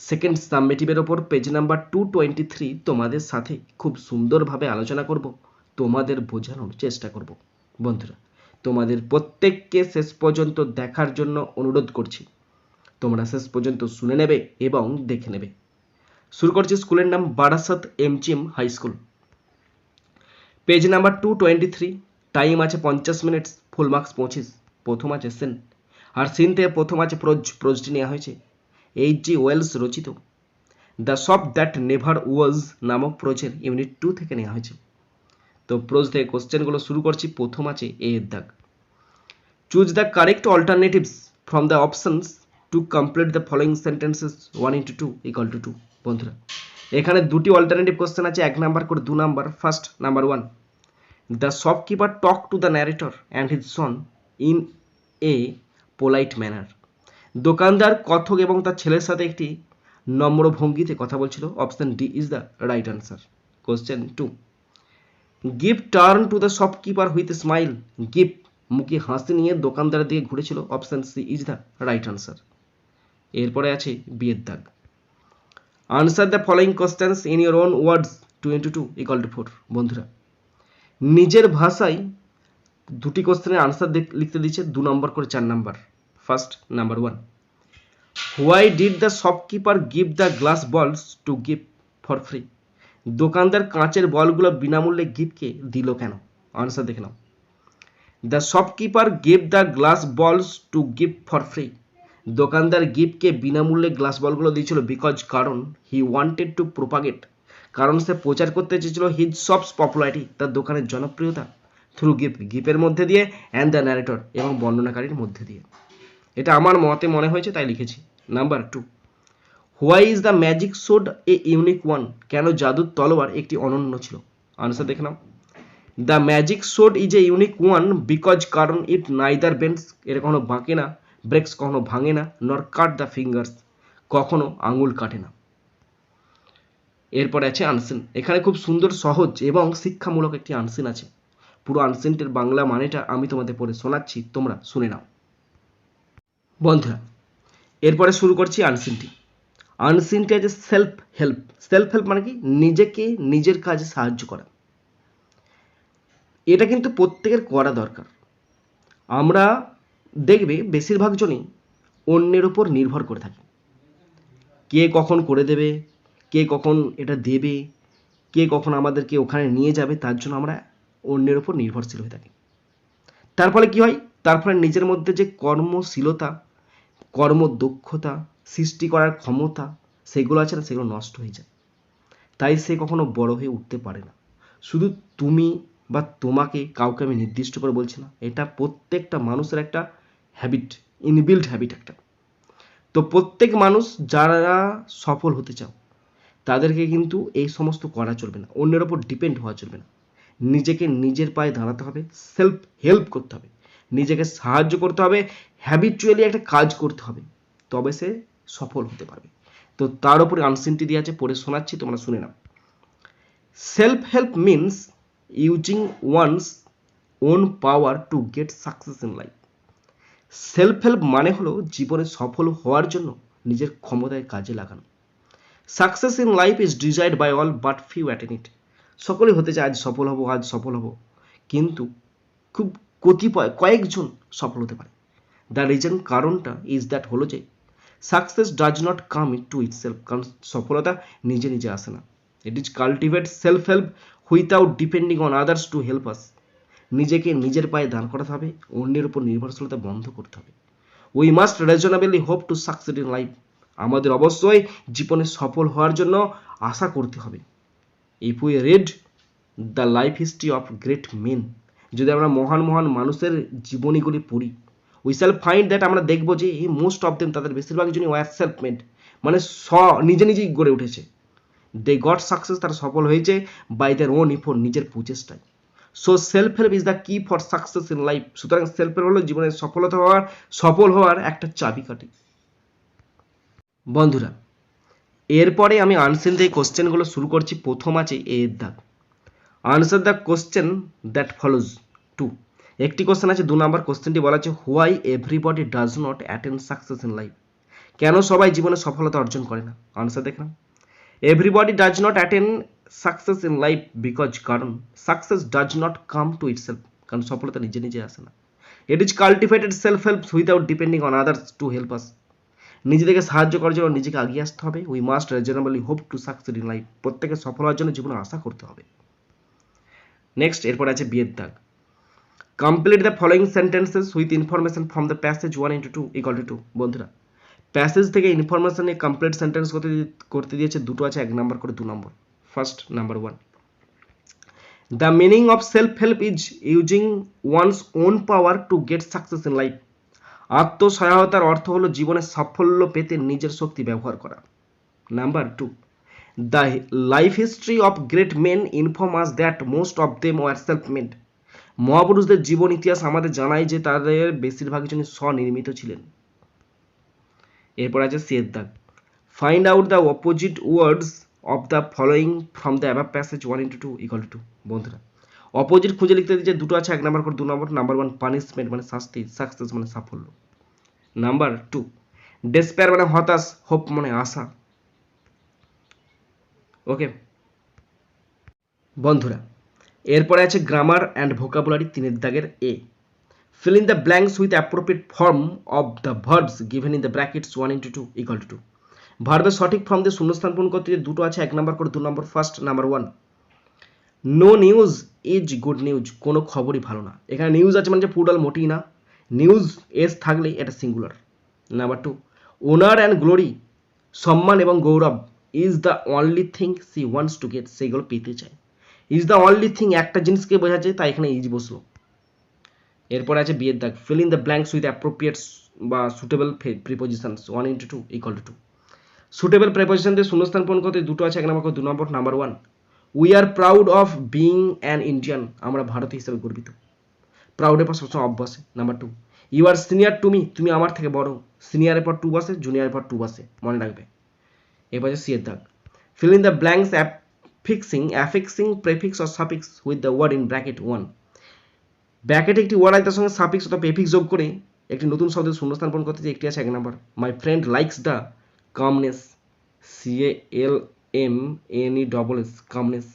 Second সাবমিটিভের ওপর page number two twenty three তোমাদের সাথে খুব সুন্দরভাবে আলোচনা করব। তোমাদের বোঝানোর চেষ্টা করব। বন্ধুরা, তোমাদের প্রত্যেককে শেষ পর্যন্ত দেখার জন্য অনুরোধ করছি। তোমরা শেষ পর্যন্ত শুনে নেবে এবং দেখে নেবে। শুরু করছি স্কুলের নাম Barasat এমচিএম high school page number two twenty three time আছে পঞ্চাশ মিনিট ফুল মার্কস পঁচিশ, প্রথম আছে সেন আর সিন থেকে প্রথম আছে প্রোজ, প্রোজটি নেওয়া হয়েছে। এইচ জি ওয়েলস রচিত। The shop that never was নামক প্রোজের ইউনিট টু থেকে নেওয়া হয়েছে। তো প্রোজ থেকে কোশ্চেনগুলো শুরু করছি, প্রথম আছে এ এর দাগ। Choose the correct alternatives from the options to complete the following sentences one into two equal to two বন্ধুরা। এখানে দুটি অল্টারনেটিভ কোশ্চেন আছে, এক নাম্বার করে দু number first number one the shopkeeper talk to the narrator and his son in a polite manner দোকানদার, কথক এবং তার ছেলের সাথে একটি নম্র ভঙ্গিতে কথা বলছিল। Option D is the right answer question two give turn to the shopkeeper with smile give মুখে হাসি নিয়ে দোকানদারের দিকে ঘুরেছিল। Option C is the right answer এরপরে আছে বিয়ের দাগ। Answer the following questions in your own words two into two equal to four বন্ধুরা। নিজের ভাষায় দুটি কোশ্চেনের আনসার লিখতে দিচ্ছে দু নম্বর করে চার number first number one why did the shopkeeper give the glass balls to give for free দোকানদার কাঁচের বলগুলো বিনামূল্যে গিফটকে দিল কেন? আনসার দেখে নাও। The shopkeeper give the glass balls to give for free দোকানদার গিফটকে বিনামূল্যে গ্লাস বলগুলো দিয়েছিল বিকজ কারণ হি ওয়ান্টেড টু প্রোপাগেট কারণ সে প্রচার করতে চেয়েছিল হিজ শপস পপুলারিটি তার দোকানের জনপ্রিয়তা থ্রু গিফট গিফের মধ্যে দিয়ে অ্যান্ড দ্য ন্যারেটর এবং বর্ণনাকারীর মধ্যে দিয়ে। এটা আমার মতে মনে হয়েছে, তাই লিখেছি। Number two why is the magic sword a unique one কেন জাদুর তলোয়ার একটি অনন্য ছিল? আনসার দেখে নাও। The magic sword is a unique one because কারণ ইট নাইদার বেন্ডস এর কখনো বাঁকে না ব্রেক্স কখনো ভাঙে না নর কাট দ্য ফিঙ্গার্স কখনো আঙুল কাটে না। এরপরে আছে আনসিন এখানে খুব সুন্দর, সহজ এবং শিক্ষামূলক একটি আনসিন আছে। পুরো আনসিনটির বাংলা মানেটা আমি তোমাদের পড়ে শোনাচ্ছি, তোমরা শুনে নাও। বন্ধুরা, এরপরে শুরু করছি আনসিনটি আনসিনটি আছে সেলফ হেল্প সেলফ হেল্প মানে কি? নিজেকে নিজের কাজে সাহায্য করা। এটা কিন্তু প্রত্যেকের করা দরকার। আমরা দেখবে বেশিরভাগ জনই অন্যের ওপর নির্ভর করে থাকি। কে কখন করে দেবে, কে কখন এটা দেবে, কে কখন আমাদেরকে ওখানে নিয়ে যাবে, তার জন্য আমরা অন্যের ওপর নির্ভরশীল হয়ে থাকি। তার ফলে কি হয়? তার ফলে নিজের মধ্যে যে কর্মশীলতা কর্মদক্ষতা সৃষ্টি করার ক্ষমতা, সেগুলো আছে না, সেগুলো নষ্ট হয়ে যায়। তাই সে কখনো বড় হয়ে উঠতে পারে না। শুধু তুমি বা তোমাকে কাউকে আমি নির্দিষ্ট করে বলছি না, এটা প্রত্যেকটা মানুষের একটা হ্যাবিট ইনবিল্ড হ্যাবিট একটা। তো প্রত্যেক মানুষ যারা সফল হতে চাও, তাদেরকে কিন্তু এই সমস্ত করা চলবে না। অন্যের ওপর ডিপেন্ড হওয়া চলবে না। নিজেকে নিজের পায়ে দাঁড়াতে হবে সেলফ হেল্প করতে হবে। নিজেকে সাহায্য করতে হবে হ্যাবিচুয়ালি একটা কাজ করতে হবে, তবে সে সফল হতে পারবে। তো তার উপরে আনসিনটি দিয়ে আছে, পড়ে শোনাচ্ছি, তোমরা শুনে নাও। Self help means using one's own power to get success in life self help মানে হলো জীবনে সফল হওয়ার জন্য নিজের ক্ষমতায় কাজে লাগানো। Success in life is desired by all but few attain it সকলেই হতে চায়, আজ সফল হব, আজ সফল হব। কিন্তু খুব কতিপয় কয়েকজন সফল হতে পারে। দ্য রিজন কারণটা ইজ দ্যাট হলো যে success does not come into itself কারণ সফলতা নিজে নিজে আসে না। It is cultivate self help without depending on others to help us নিজেকে নিজের পায়ে দান করাতে হবে, অন্যের উপর নির্ভরশীলতা বন্ধ করতে হবে। We must reasonably hope to succeed in life আমাদের অবশ্যই জীবনে সফল হওয়ার জন্য আশা করতে হবে। If we read the life history of great men যদি আমরা মহান মহান মানুষের জীবনীগুলি পড়ি উই শ্যাল ফাইন্ড দ্যাট আমরা দেখব যে এই মোস্ট অফ দেম তাদের বেশিরভাগ জনই ওয়ার সেলফ মেড মানে স্ব নিজে নিজেই গড়ে উঠেছে। দে গট সাকসেস তারা সফল হয়েছে বাই দেয়ার ওন ইফোর নিজের প্রচেষ্টায়। So self help is the key for success in life সুতরাং সেলফ হেল্প হলো জীবনের সফলতা হওয়ার, সফল হওয়ার একটা চাবিকাঠি। বন্ধুরা, এরপরে আমি আনসেন দিয়ে কোশ্চেনগুলো শুরু করছি, প্রথম আছে এর দাগ answer the question that follows two একটি কোশ্চেন আছে, দু নম্বর কোশ্চেনটি বলা আছে why everybody does not attend success in life কেন সবাই জীবনে সফলতা অর্জন করে না? আনসার দেখলাম। Everybody does not attend success in life because কারণ success does not come to itself কারণ সফলতা নিজে নিজে আসে না। It is cultivated self help without depending on others to help us নিজেদেরকে সাহায্য করার জন্য নিজেকে আগিয়ে আসতে হবে। We must reasonably hope to succeed in life প্রত্যেকে সফল হওয়ার জন্য জীবনে আশা করতে হবে। নেক্সট এরপর আছে বিয়ের দাগ। Complete the following sentences with information from the passage one into two equal to two বন্ধুরা। প্যাসেজ থেকে ইনফরমেশন নিয়ে কমপ্লিট সেন্টেন্স করতে করতে দিয়েছে দুটো আছে, এক নাম্বার করে দু নম্বর first number one the meaning of self help is using one's own power to get success in life আত্মসহায়তার অর্থ হলো জীবনে সাফল্য পেতে নিজের শক্তি ব্যবহার করা। Number two the life history of great men inform us that most of them were self made মহাপুরুষদের জীবন ইতিহাস আমাদের জানায় যে তাদের বেশিরভাগই জনই স্বনির্মিত ছিলেন। এরপর আছে সিয়ের দাগ find out the opposite words of the following from the above passage one into two equal to বন্ধুরা। অপোজিট খুঁজে লিখতে দিচ্ছে দুটো আছে, এক নাম্বার করে দু নম্বর নাম্বার ওয়ান পানিশমেন্ট মানে শাস্তি সাকসেস মানে সাফল্য। নাম্বার টু ডেসপেয়ার মানে হতাশ হোপ মানে আশা। ওকে বন্ধুরা এরপরে আছে গ্রামার অ্যান্ড ভোকাবুলারি তিনের দাগের এ fill in the blanks with appropriate form of the verbs given in the brackets 1 into 2 equal to 2 ভার্বের সঠিক ফর্ম দিয়ে শূন্যস্থান পূরণ করতে গিয়ে দুটো আছে, এক নাম্বার করে দু নম্বর first number one no news is good news কোনো খবরই ভালো না। এখানে নিউজ আছে মানে যে পুডাল মোটেই না। নিউজ এস থাকলে এটা singular number two honour and glory সম্মান এবং গৌরব is the only thing she wants to get সেইগুলো পেতে চায়। ইজ দ্য অনলি থিং একটা জিনিসকে বোঝাচ্ছে, তাই এখানে ইজ বসল। এরপর আছে বিয়ের দাগ fill in the blanks with appropriate বা suitable prepositions one into two equal to two suitable preposition দিয়ে শূন্যস্থান পূরণ করতে দুটো আছে, এক নম্বর দু নম্বর number one we are proud of being an Indian আমরা ভারতীয় হিসেবে গর্বিত। প্রাউডের পর সবসময় অফ বসে। Number two you are senior to me তুমি আমার থেকে বড়। সিনিয়রের পর টু বসে জুনিয়রের পর টু বসে। মনে রাখবে। এরপর আছে সিয়ের দাগ fill in the blanks affixing affixing prefix or suffix with the word in bracket one ব্র্যাকেটে একটি ওয়ার্ড আছে তার সঙ্গে সাফিক্স অথবা প্রেফিক্স যোগ করে একটি নতুন শব্দের শূন্যস্থান পূরণ করতে একটি আছে এক number. My friend likes the calmness C L M N E double S calmness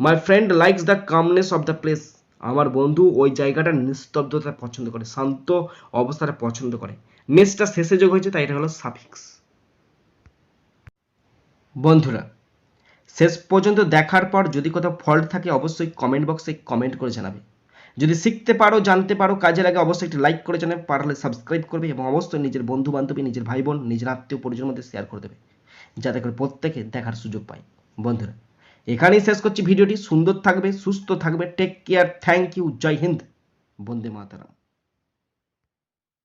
my friend likes the calmness of the place আমার বন্ধু ওই জায়গাটার নিস্তব্ধতা পছন্দ করে, শান্ত অবস্থাটা পছন্দ করে। নেসটা শেষে যোগ হয়েছে, তাই এটা হলো সাফিক্স বন্ধুরা শেষ পর্যন্ত দেখার পর যদি কোথাও ফল্ট থাকে, অবশ্যই কমেন্ট বক্সে কমেন্ট করে জানাবে। যদি শিখতে পারো, জানতে পারো, কাজে লাগে, অবশ্যই একটি লাইক করে জানাবে, পারলে সাবস্ক্রাইব করবে এবং অবশ্যই নিজের বন্ধু বান্ধবী নিজের ভাই বোন নিজের আত্মীয় পরিজনের মধ্যে শেয়ার করে দেবে, যাতে করে প্রত্যেকে দেখার সুযোগ পায়। বন্ধুরা, এখানেই শেষ করছি ভিডিওটি। সুন্দর থাকবে, সুস্থ থাকবে। টেক কেয়ার থ্যাংক ইউ জয় হিন্দ বন্দে মাতারাম।